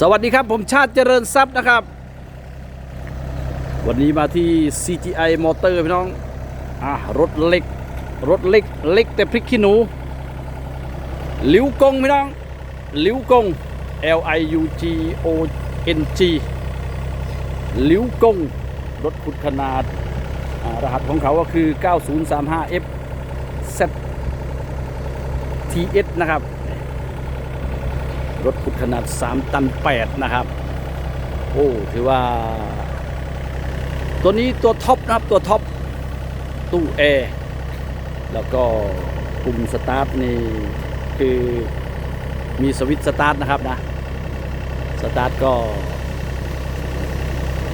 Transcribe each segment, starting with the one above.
สวัสดีครับผมชาติเจริญทรัพย์นะครับ วันนี้มาที่ CGI Motor พี่น้องอะรถเล็ก รถเล็กเล็กแต่พริกขี้หนูลิวกงพี่น้องลิวกง L I U G O N G ลิวกง รถขุดขนาดรหัสของเขาก็คือ 9035 F Z T S นะครับ รถขุดขนาด 3 ตัน 8 นะครับ โอ้ ถือว่า ตัวนี้ตัวท็อปนะครับ ตัวท็อป ตู้แอร์แล้วก็ปุ่มสตาร์ทนี่คือมีสวิตช์สตาร์ทนะครับนะ สตาร์ทก็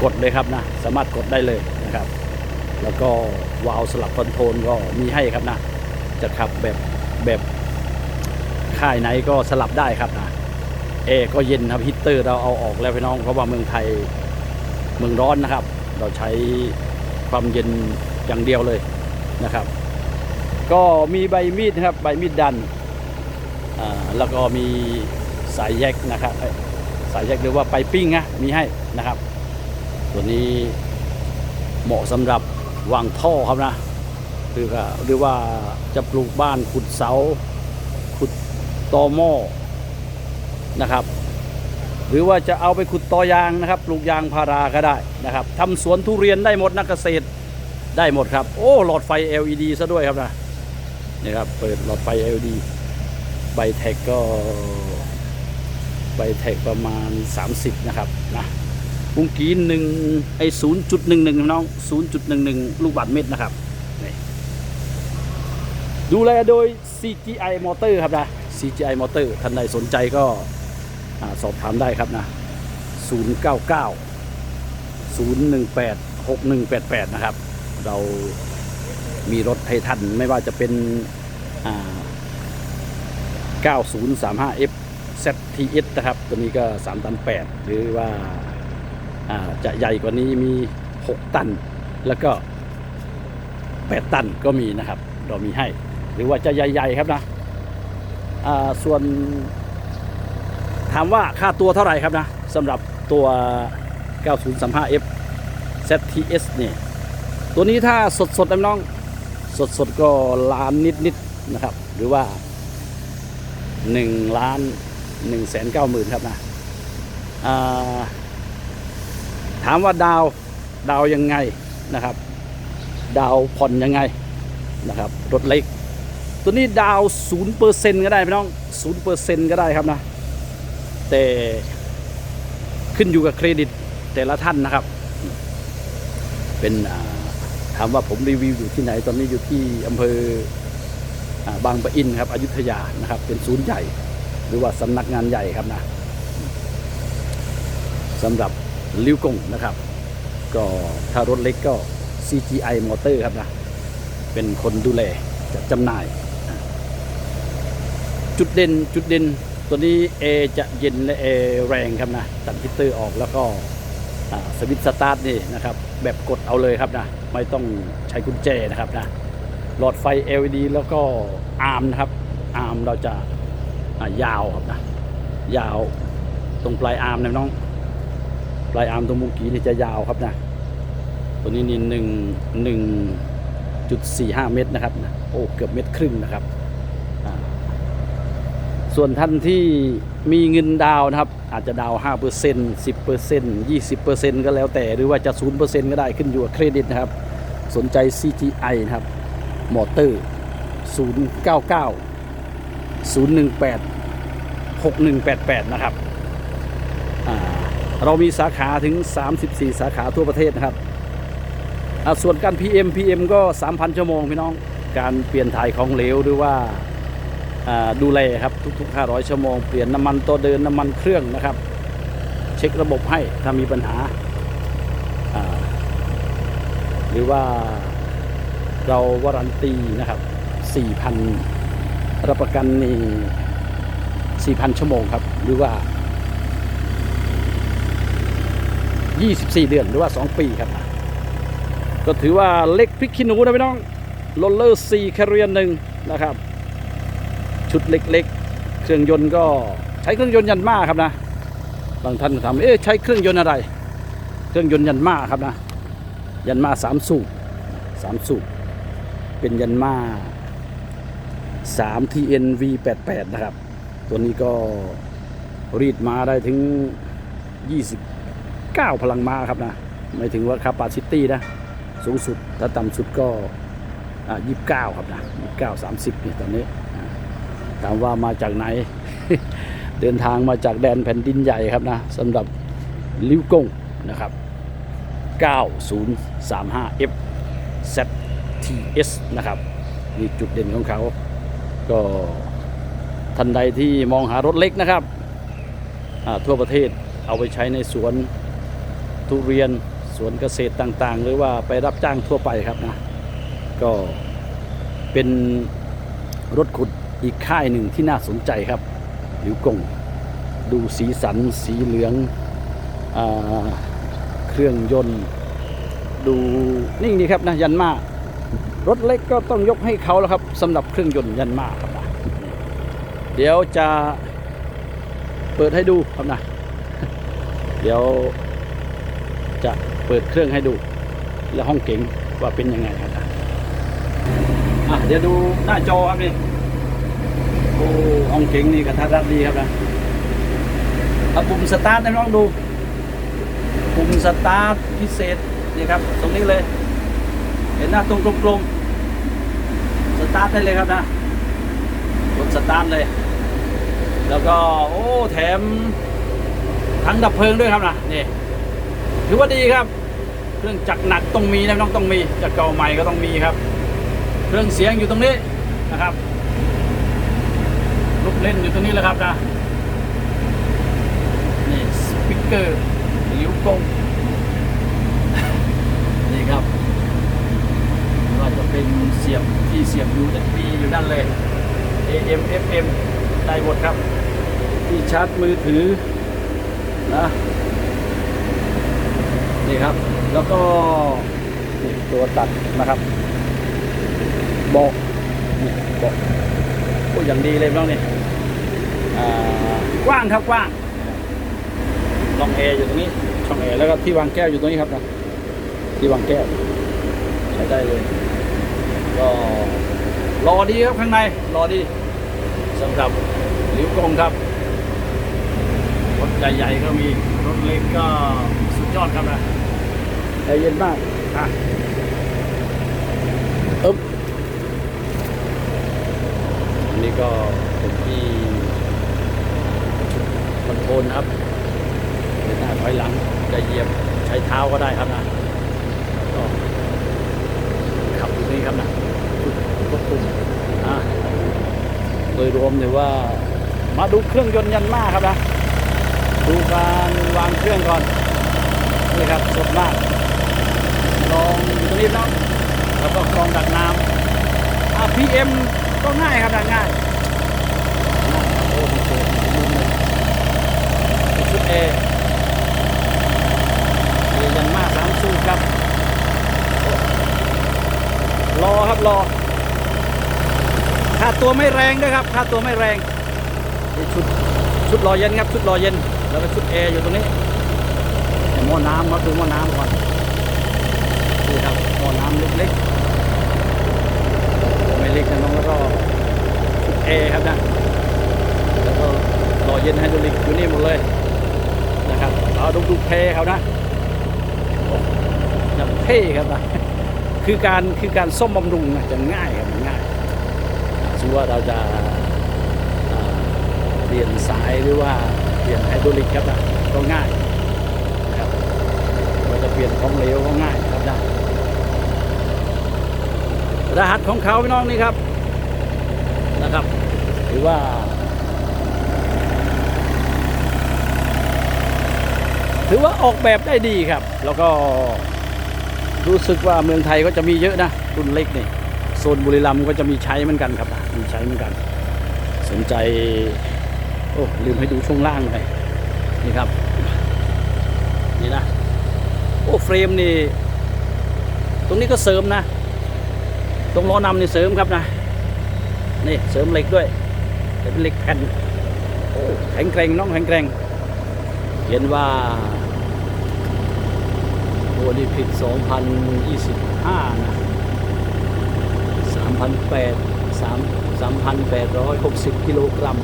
กดเลยครับนะ สามารถกดได้เลยนะครับ แล้วก็วาล์วสลับคอนโทรลก็มีให้ครับนะ จะขับแบบแบบค่ายไหนก็สลับได้ครับนะ แอร์ก็เย็นครับฮีตเตอร์เราเอาออกแล้วพี่น้องเพราะว่าเมืองไทยเมืองร้อนนะครับ เราใช้ความเย็นอย่างเดียวเลยนะครับ ก็มีใบมีดนะครับใบมีดดันอ่าแล้วก็มีสายแยกนะครับสายแยกหรือว่าไปปิ้งนะมีให้นะครับ ตัวนี้เหมาะสำหรับวางท่อครับนะหรือว่าหรือว่าจะปลูกบ้านขุดเสา ขุดตอหม้อ นะครับ หรือว่าจะเอาไปขุดตอยางนะครับปลูกยางพาราก็ได้นะครับทำสวนทุเรียนได้หมดนักเกษตรได้หมดครับ โอ้หลอดไฟ LED ซะด้วยครับนะนี่ครับเปิดหลอดไฟ LED ใบแท็กก็ใบแท็กประมาณ 30 นะครับนะปุ้งกีหนึ่งไอศูนย์จุดหนึ่งหนึ่งน้องศูนย์จุดหนึ่งหนึ่งลูกบาทเม็ดนะครับนี่ดูแลโดย CGI Motor ครับนะ CGI Motor ท่านใดสนใจก็ สอบถามได้ครับนะ 099 018 6188 นะครับ เรามีรถให้ท่านไม่ว่าจะเป็น 9035F ZTS นะครับ ตัวนี้ก็ 3 ตัน 8 หรือว่าจะใหญ่กว่านี้มี 6 ตัน แล้วก็ 8 ตันก็มีนะครับ เรามีให้ หรือว่าจะใหญ่ ๆ ครับนะส่วน ถามว่าค่าตัวเท่าไหร่ครับนะสำหรับตัว 9035F ZTS เนี่ยตัวนี้ถ้าสดๆนะน้องสดๆก็ล้านนิดๆนะครับ หรือว่า1ล้าน1แสนเก้าหมื่นครับนะาถามว่าดาวดาวยังไงนะครับ ดาวผ่อนยังไงนะครับรถเล็ก ตัวนี้ดาวศูนย์เปอร์เซ็นก็ได้พี่น้องศูนย์เปอร์เซ็นก็ได้ครับนะ แต่ขึ้นอยู่กับเครดิตแต่ละท่านนะครับ เป็นถามว่าผมรีวิวอยู่ที่ไหนตอนนี้อยู่ที่อำเภอบางปะอินครับอยุธยานะครับ เป็นศูนย์ใหญ่ หรือว่าสำนักงานใหญ่ครับนะสำหรับลิ้วกงนะครับ ก็ถ้ารถเล็กก็ CGI Motor ครับนะ เป็นคนดูแลจัดจำหน่าย จุดเด่นจุดเด่น ตัวนี้เอจะเย็นและเอแรงครับนะตัดฮิตเตอร์ออกแล้วก็สวิตช์สตาร์ทนี่นะครับแบบกดเอาเลยครับนะไม่ต้องใช้กุญแจนะครับนะหลอดไฟ LED แล้วก็อาร์มนะครับอาร์มเราจะยาวครับนะยาวตรงปลายอาร์มนะน้องปลายอาร์มตรงมุมกีนี่จะยาวครับนะตัวนี้นี่หนึ่งหนึ่งจุดสี่ห้าเมตรนะครับนะโอ้เกือบเมตรครึ่งนะครับ ส่วนท่านที่มีเงินดาวนะครับ อาจจะดาวห้าเปอร์เซ็นต์สิบเปอร์เซ็นต์ยี่สิบเปอร์เซ็นต์ก็แล้วแต่หรือว่าจะศูนย์เปอร์เซ็นต์ก็ได้ขึ้นอยู่กับเครดิตนะครับ สนใจ CGI นะครับ มอเตอร์ 099 018 6188 นะครับ เรามีสาขาถึง 34 สาขาทั่วประเทศนะครับ ส่วนการ PM PM ก็ 3,000 ชั่วโมงพี่น้อง การเปลี่ยนถ่ายของเหลวหรือว่า ดูแลครับทุกๆ 500 ชั่วโมง เปลี่ยนน้ำมันตัวเดินน้ำมันเครื่องนะครับ เช็คระบบให้ถ้ามีปัญหา หรือว่าเราวารันตีนะครับ 4,000 รับประกันนี่4,000 ชั่วโมงครับ หรือว่า 24 เดือนหรือว่า 2 ปีครับ ก็ถือว่าเล็กพริกขี้หนูนะพี่น้องโรลเลอร์4แคเรียนหนึ่งนะครับ ชุดเล็ก ๆ เครื่องยนต์ก็ใช้เครื่องยนต์ยันมาครับนะ บางท่านถามเอ๊ะใช้เครื่องยนต์อะไร เครื่องยนต์ยันมาครับนะ ยันมาสามสูบสามสูบเป็นยันมา3 TN V88 นะครับ ตัวนี้ก็รีดมาได้ถึง 29 พลังม้าครับนะ ไม่ถึงว่าคาปาซิตี้นะ สูงสุด ถ้าต่ำสุดก็อ่า29 ครับนะ 29 30นี่ตอนนี้ ถามว่ามาจากไหน เดินทางมาจากแดนแผ่นดินใหญ่ครับนะสำหรับลิวกงนะครับ 9035F ZTS นะครับนี่จุดเด่นของเขา ก็ท่านใดที่มองหารถเล็กนะครับทั่วประเทศเอาไปใช้ในสวนทุเรียนสวนเกษตรต่างๆ หรือว่าไปรับจ้างทั่วไปครับนะ ก็เป็นรถขุด อีกค่ายหนึ่งที่น่าสนใจครับหลิวกงดูสีสันสีเหลืองอเครื่องยนต์ ดูนิ่งดีครับนะยันมารถเล็กก็ต้องยกให้เขาแล้วครับสำหรับเครื่องยนต์ยันมาครับนะเดี๋ยวจะเปิดให้ดูครับนะเดี๋ยวจะเปิดเครื่องให้ดู และห้องเก๋งว่าเป็นยังไงครับนะอะเดี๋ยวดูหน้าจอครับนี่ ห้องเก๋งนี่กระทัดรัดดีครับนะเอาปุ่มสตาร์ทให้น้องดู ปุ่มสตาร์ทพิเศษนี่ครับ ตรงนี้เลย เห็นหน้าตรงกลมๆสตาร์ทได้เลยครับนะกดสตาร์ทเลย แล้วก็โอ้แถมถังดับเพลิงด้วยครับนะนี่ถือว่าดีครับ เครื่องจักรหนักต้องมีนะต้องต้องมีจะเก่าใหม่ก็ต้องมีครับ เครื่องเสียงอยู่ตรงนี้นะครับ ลูกเล่นอยู่ตรงนี้แหล้วครับนะนี่สปีกเกอร์ลิ้วกงนี่ครับก็จะเป็นเสียบที่เสียบ USB อยู่ด้านเลย AM FM ได้หมดครับ ที่ชาร์จมือถือนะนี่ครับ แล้วก็ตัวตัดนะครับเบอกนี่เบอก โอ้อย่างดีเลยน้องนี่อ่ากว้างครับกว้างช่องแอร์อยู่ตรงนี้ช่องแอร์แล้วก็ที่วางแก้วอยู่ตรงนี้ครับนะที่วางแก้วใช้ได้เลยก็รอดีครับข้างในรอดีสำหรับหลิวกงครับรถใหญ่ๆก็มีรถเล็กก็สุดยอดครับนะใจเย็นมากอะอึ๊บอั นี้ก็เป็นที่คอนโทรลนครับเดินหน้าถอยหลังจะเหยียบใช้เท้าก็ได้ครับนะก็ขับอยู่นี่ครับนะควบคุมอะโดยรวมเนี่ยว่ามาดูเครื่องยนต์ยันมากครับนะดูการวางเครื่องก่อนนี่ครับสดมากลองอยู่ตรงนี้เนาะแล้วก็กรองดักน้ำอะ PM ก็ง่ายครับนะง่ายง่ายโอ้โหสวยมุมเย็นชุดเอเอยันมาสามสูครับ รอครับรอค่าตัวไม่แรงด้วยครับค่าตัวไม่แรงชุดชุดรอเย็นครับชุดรอเย็น แล้วก็ชุดแอร์อยู่ตรงนี้หม้อน้ำครับดูหม้อน้ำก่อนนี่ครับหม้อน้ำเล็กๆไม่เล็กนะน้องแล้วก็ชุดแอร์ ครับนะแล้วก็รอเย็นไฮดรอลิกอยู่นี่หมดเลยนะครับเราดูดูเพเขานะอย่างเท่ครับนะคือการคือการซ่อมบำรุงนะจะง่ายครับง่ายสมมว่าเราจะาเปลี่ยนสายหรือว่าเปลี่ยนไฮดรอลิกครับนะก็ง่ายนะครับเราจะเปลี่ยนของเหลวก็ง่ายครับได้รหัสของเขาพี่น้องนี่ครับ ถือว่าถือว่าออกแบบได้ดีครับ แล้วก็รู้สึกว่าเมืองไทยก็จะมีเยอะนะรุ่นเล็กนี่โซนบุรีรัมย์ก็จะมีใช้เหมือนกันครับมีใช้เหมือนกัน สนใจ โอ้ลืมให้ดูช่วงล่างหน่อยนี่ครับ นี่นะโอ้เฟรมนี่ ตรงนี้ก็เสริมนะ ตรงล้อนำนี่เสริมครับนะ นี่เสริมเหล็กด้วย แต่เป็นเหล็กแผ่นโอ้แข็งแกร่งน้องแข็งแกร่งเห็นว่าโอ้นี่ผิด2025 นะ 3,800 3 3,860 กิโลกรัม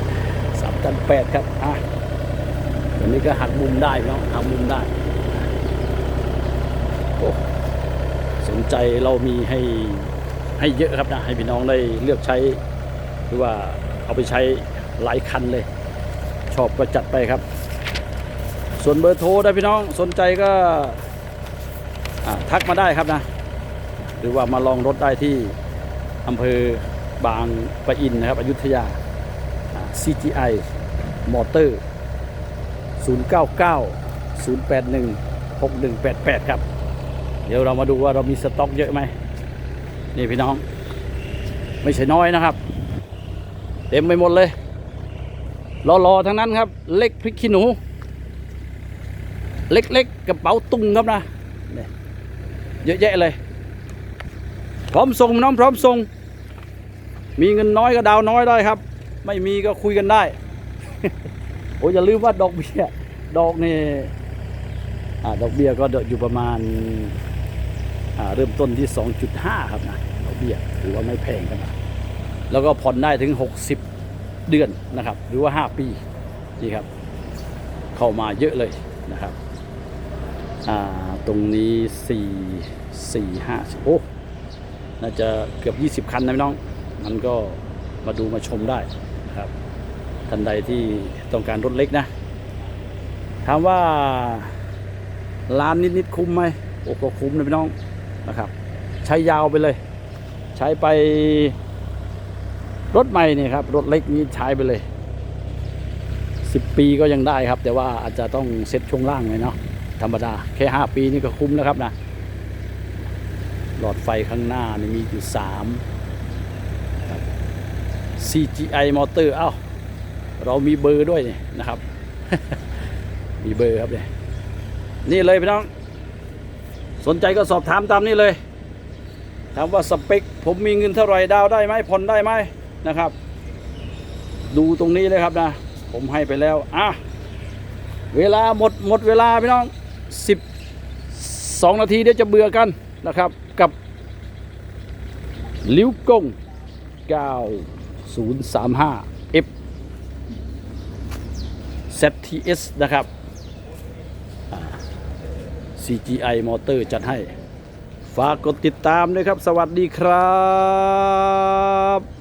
3ตัน8ครับอะตัวนี้ก็หักมุมได้เนาะหักมุมได้โอ้สนใจเรามีให้ให้เยอะครับนะ ให้พี่น้องได้เลือกใช้ รือว่าเอาไปใช้หลายคันเลย ชอบก็จัดไปครับ ส่วนเบอร์โทรได้พี่น้องสนใจก็ทักมาได้ครับนะ หรือว่ามาลองรถได้ที่อำเภอบางปะอินนะครับอยุธยาอ่า CGI มอเตอร์ 099 081 6188 ครับ เดี๋ยวเรามาดูว่าเรามีสต็อกเยอะไหมนี่พี่น้อง ไม่ใช่น้อยนะครับ เต็มไปหมดเลยรอๆทั้งนั้นครับ เล็กพริกขี้หนู เล็กๆกระเป๋าตุ้งครับนะเยอะแยะเลย พร้อมส่งน้องพร้อมส่ง มีเงินน้อยก็ดาวน้อยได้ครับ ไม่มีก็คุยกันได้ โอ้ยอย่าลืมว่าดอกเบี้ยดอกนี่ดอกเบี้ยก็อยู่ประมาณเริ่มต้นที่ 2.5 ครับนะดอกเบี้ยถือว่าไม่แพงครับนะ แล้วก็ผ่อนได้ถึง 60 เดือนนะครับ หรือว่า 5 ปีนี่ครับ เข้ามาเยอะเลยนะครับตรงนี้ 4 4 5โอ้น่าจะเกือบ 20 คันนะพี่น้องมันก็มาดูมาชมได้นะครับท่านใดที่ต้องการรถเล็กนะ ถามว่าล้านนิดๆคุ้มไหมโอ้ก็คุ้มนะพี่น้องนะครับ ใช้ยาวไปเลย ใช้ไป รถใหม่นี่ครับรถเล็กนี้ใช้ไปเลย 10 ปีก็ยังได้ครับ แต่ว่าอาจจะต้องเซ็ตช่วงล่างเลยเนาะธรรมดา แค่ 5 ปีนี่ก็คุ้มแล้วครับนะ หลอดไฟข้างหน้านี่มีอยู่ 3 CGI มอเตอร์เอ้า เรามีเบอร์ด้วยนี่นะครับ มีเบอร์ครับเนี่ยนี่เลยพี่น้อง สนใจก็สอบถามตามนี้เลยถามว่าสเปค ผมมีเงินเท่าไหร่ดาวได้ไหมผ่อนได้ไหม นะครับ ดูตรงนี้เลยครับนะ ผมให้ไปแล้วอะเวลาหมดหมดเวลาพี่น้องสิบสองนาทีเดี๋ยวจะเบื่อกันนะครับ กับลิ้วกง9035 F ZTS นะครับ CGI มอเตอร์จัดให้ ฝากกดติดตามด้วยครับ สวัสดีครับ